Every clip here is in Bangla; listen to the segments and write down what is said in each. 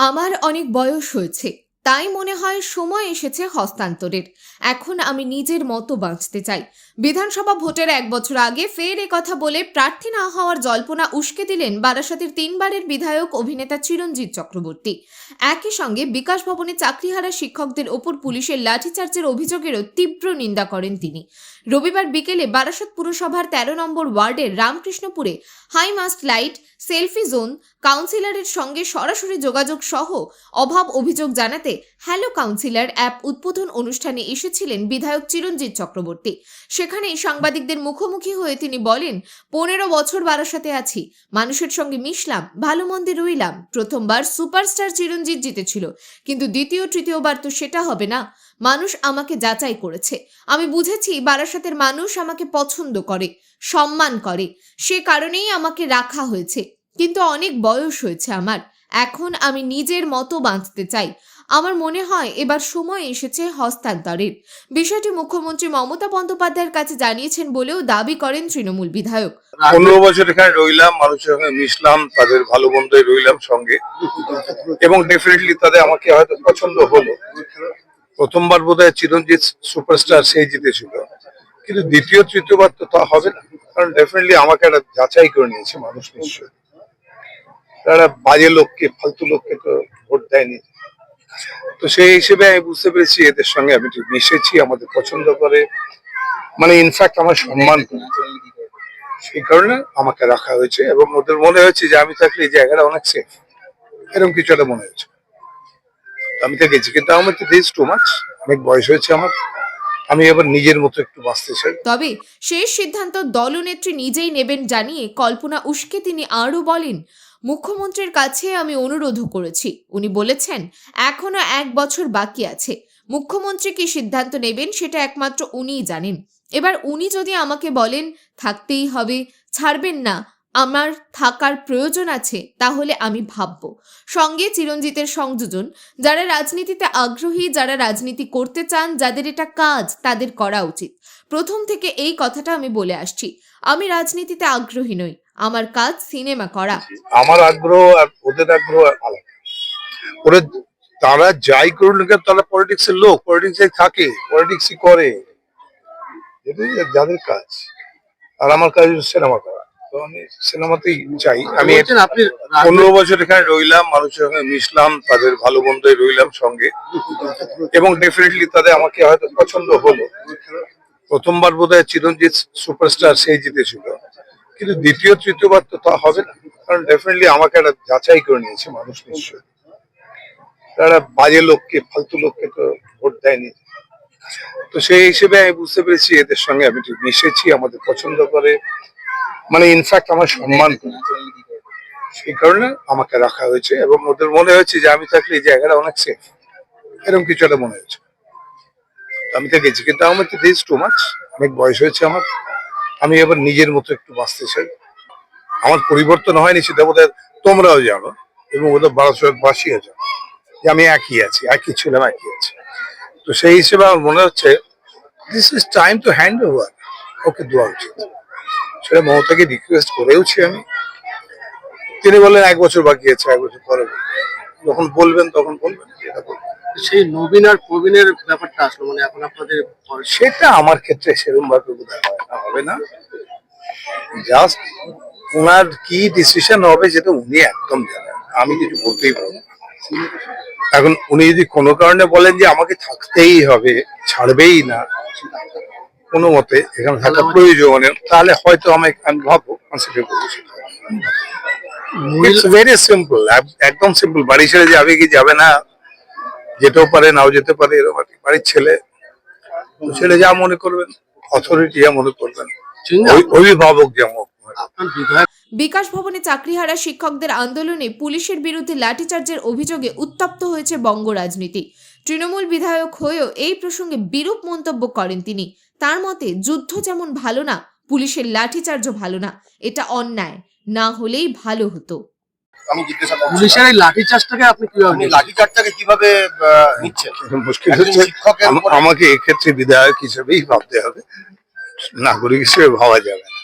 আমার অনেক বয়স হয়েছে। তাই মনে হয় সময় এসেছে হস্তান্তরের। এখন আমি নিজের মতো বাঁচতে চাই। বিধানসভা ভোটের এক বছর আগে ফের কথা বলে প্রার্থী না হওয়ার জল্পনা উস্কে দিলেন বারাসাতের তিনবারের বিধায়ক অভিনেতা চিরঞ্জিত চক্রবর্তী। একই সঙ্গে বিকাশ ভবনে চাকরিহারা শিক্ষকদের ওপর পুলিশের লাঠিচার্জের অভিযোগেরও তীব্র নিন্দা করেন তিনি। রবিবার বিকেলে বারাসত পুরসভার তেরো নম্বর ওয়ার্ডের রামকৃষ্ণপুরে high mast light, selfie zone, কাউন্সিলরের সঙ্গে সরাসরি যোগাযোগ সহ অভাব অভিযোগ জানাতে হ্যালো কাউন্সিলর অ্যাপ উদ্বোধন অনুষ্ঠানে এসেছিলেন বিধায়ক চিরঞ্জিত চক্রবর্তী। সেখানেই সাংবাদিকদের মুখোমুখি হয়ে তিনি বলেন, পনেরো বছর বারাসাতে আছি, মানুষের সঙ্গে মিশলাম, ভালো মন্দে রইলাম। প্রথমবার সুপারস্টার চিরঞ্জিত জিতেছিল, কিন্তু দ্বিতীয়, তৃতীয়বার তো সেটা হবে না। মানুষ আমাকে যাচাই করেছে। আমি বুঝেছি বারাসাতের মানুষ আমাকে পছন্দ করে, সম্মান করে। সে কারণেই আমাকে রাখা হয়েছে। কিন্তু অনেক বয়স হয়েছে আমার। এখন আমি নিজের মতো বাঁচতে চাই। আমার মনে হয় এবার সময় এসেছে হস্তান্তরের। বিষয়টি মুখ্যমন্ত্রী মমতা বন্দ্যোপাধ্যায়ের কাছে জানিয়েছেন বলেও দাবি করেন তৃণমূল বিধায়ক। পনেরো বছর এখানে রইলাম, মানুষের সঙ্গে মিশলাম, তাদের ভালো মন্দই রইলাম সঙ্গে। এবং ডেফিনেটলি তাদের আমাকে হয়তো পছন্দ হলো। প্রথমবার বোধ হয় চিরঞ্জিত সুপারস্টার সেই জিতেছিল। কিন্তু দ্বিতীয়, তৃতীয়বার তো তা হবে না। কারণ ডেফিনেটলি আমাকে একটা যাচাই করে নিয়েছে মানুষ নিশ্চয়ই। তারা বাজে লোককে, ফালতু লোককে তো ভোট দেয়নি। তো সেই হিসেবে আমি বুঝতে পেরেছি এদের সঙ্গে আমি ঠিক মিশেছি, আমাদের পছন্দ করে। মানে ইনফ্যাক্ট আমার সম্মান সেই কারণে আমাকে রাখা হয়েছে এবং ওদের মনে হয়েছে যে আমি থাকলে এই জায়গাটা অনেক সেফ এরকম কিছু একটা মনে হয়েছে। আমি তো গেছি কিন্তু আমার তো দিস টু মাচ অনেক বয়স হয়েছে আমার। আমি এবার নিজের মতো একটু বাঁচতে চাই। তবে শেষ সিদ্ধান্ত দলনেত্রী নিজেই নেবেন জানিয়ে কল্পনা উস্কে তিনি আরও বলেন মুখ্যমন্ত্রীর কাছে আমি অনুরোধও করেছি। উনি বলেছেন, এখনও এক বছর বাকি আছে। মুখ্যমন্ত্রী কি সিদ্ধান্ত নেবেন সেটা একমাত্র উনিই জানেন। এবার উনি যদি আমাকে বলেন, থাকতেই হবে, ছাড়বেন না, আমার থাকার প্রয়োজন আছে, তাহলে আমি ভাবব। সঙ্গে চিরঞ্জিতের সংযোজন, যারা রাজনীতিতে আগ্রহী, যারা রাজনীতি করতে চান, যাদের এটা কাজ, তাদের করা উচিত। প্রথম থেকে এই কথাটা আমি বলে আসছি। আমি রাজনীতিতে আগ্রহী নই। আমার কাজ সিনেমা করা। আমার আগ্রহ আর ওদের আগ্রহ আলাদা। ওরা তারা যাই করুন না কেন, তারা পলিটিক্স এর লোক। পলিটিক্স এ থাকে পলিটিক্সই করে। এটাই যাদের কাজ। আর আমার কাজ সিনেমা করা। তো আমি সিনেমাতেই চাই আমি আপনি পনেরো বছর এখানে রইলাম মানুষের সঙ্গে মিশলাম তাদের ভালো মন্দই রইলাম সঙ্গে। এবং ডেফিনেটলি তাদের আমাকে হয়তো পছন্দ হলো। প্রথমবার বোধ হয় চিরঞ্জিত সুপারস্টার সেই জিতেছিল। কিন্তু দ্বিতীয়, তৃতীয়বার তো তা হবে না। কারণ ডেফিনেটলি আমাকে একটা যাচাই করে নিয়েছে মানুষ নিশ্চয়ই। তারা বাজে লোককে, ফালতু লোককে তো ভোট দেয়নি। তো সেই হিসেবে আমি বুঝতে পেরেছি এদের সঙ্গে আমি ঠিক মিশেছি, আমাদের পছন্দ করে। মানে ইনফ্যাক্ট আমার সম্মান সেই কারণে আমাকে রাখা হয়েছে এবং ওদের মনে হয়েছে যে আমি থাকলে এই জায়গাটা অনেক সেফ এরকম কিছু একটা মনে হয়েছে। আমি গেছি, কিন্তু আমার তো দিস টু মাচ অনেক বয়স হয়েছে আমার। আমি এবার নিজের মতো একটু বাঁচতে চাই। আমার পরিবর্তন হয়নি, সেটা বোধহয় তোমরাও জানো, এবং ওদের বাসিও জানো যে আমি একই আছি, একই ছিলাম, একই আছি। তো সেই হিসেবে আমার মনে হচ্ছে this is time to hand over ওকে দেওয়া উচিত। সেটা মমতাকে রিকোয়েস্ট করেওছি আমি। তিনি বললেন, এক বছর বাকি আছে, এক বছর পরে যখন বলবেন, তখন বলবেন, যেটা বলবেন। সেই নবীন আর প্রবীণের ব্যাপারটা আসলো মানে এখন আপনাদের সেটা আমার ক্ষেত্রে সেরকম ভাবে বোধহয় হবে না। জাস্ট ওনার কি ডিসিশন হবে সেটা উনি একদম জানেন আমি কিছু বলতেই পারব এখন উনি যদি কোনো কারণে বলেন যে আমাকে থাকতেই হবে ছাড়বেই না কোনো মতে এখানে থাকা প্রয়োজন তাহলে হয়তো আমি আমি ভাববো কনসিডার করব ইটস ভেরি সিম্পল একদম সিম্পল বাড়ি ছেড়ে যাবে কি যাবে না যেতেও পারে নাও যেতে পারে এরকম আর কি। বাড়ির ছেলে ছেলে যা মনে করবেন অথরিটি যা মনে করবেন অভিভাবক যেমন বিকাশ ভবনে চাকরিহারা শিক্ষকদের আন্দোলনে পুলিশের বিরুদ্ধে লাঠিচার্জের অভিযোগে উত্তপ্ত হয়েছে বঙ্গ রাজনীতি। তৃণমূল বিধায়ক হয়েও এই প্রসঙ্গে বিরূপ মন্তব্য করেন তিনি। তার মতে যুদ্ধ যেমন ভালো না পুলিশের লাঠিচার্জও ভালো না। এটা অন্যায়। না হলেই ভালো হতো। আমি জিজ্ঞাসা করছি। পুলিশের এই লাঠিচার্জটাকে আপনি কীভাবে আপনি নিচ্ছেন? লাঠিচার্জটাকে কীভাবে নিচ্ছেন? মুশকিল হচ্ছে শিক্ষকের আম- উপরে- আমাকে এক্ষেত্রে বিধায়ক হিসেবেই ভাবতে হবে। নাগরিক হিসেবে ভাবা যাবে না।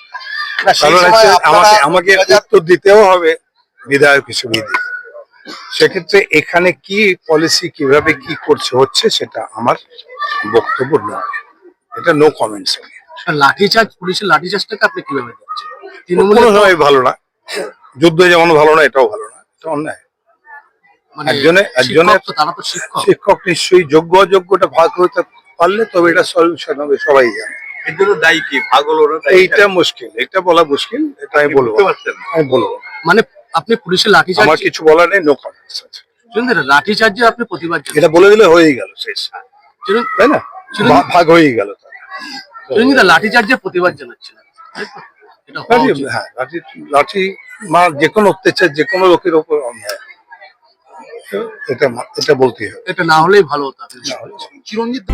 আমাকে আমাকে উত্তর দিতেও হবে বিধায়ক হিসেবেই দিতে সেক্ষেত্রে এখানে কি পলিসি কীভাবে কি করছে হচ্ছে সেটা আমার বক্তব্য নয়। এটা নো কমেন্টস লাঠিচার্জ পুলিশের লাঠিচার্জটাকে আপনি কীভাবে দেখছেন কোনো তৃণমূলের ভালো না। যুদ্ধ যেমন ভালো না এটাও ভালো না এটা অন্যায়। মানে একজনে- একজনের- শিক্ষক নিশ্চয়ই যোগ্য অযোগ্যটা ভাগ হতে পারলে তবে এটা সলিউশন হবে সবাই জানে। এর জন্য দায়ী কি? পাগল ওরা এইটা মুশকিল এটা বলা মুশকিল এটা আমি বলব বুঝতে পারছেন না। আমি বলব মানে আপনি পুলিশের আমার কিছু বলার নেই নো কমেন্টস আছে। শুনুন না, লাঠিচার্জে আপনি প্রতিবাদ এটা বলে দিলে হয়েই গেল শেষ। শুনুন তাই না? ভাগ হয়েই গেল তাহলে। শুনুন লাঠিচার্জে প্রতিবাদ জানাচ্ছিলেন। লাঠি। হ্যাঁ লাঠি লাঠি মা যে কোনো অত্যাচার যে কোনো লোকের ওপর অন্যায়। এটা এটা বলতেই হবে। এটা না হলেই ভালো হতো চিরঞ্জিত।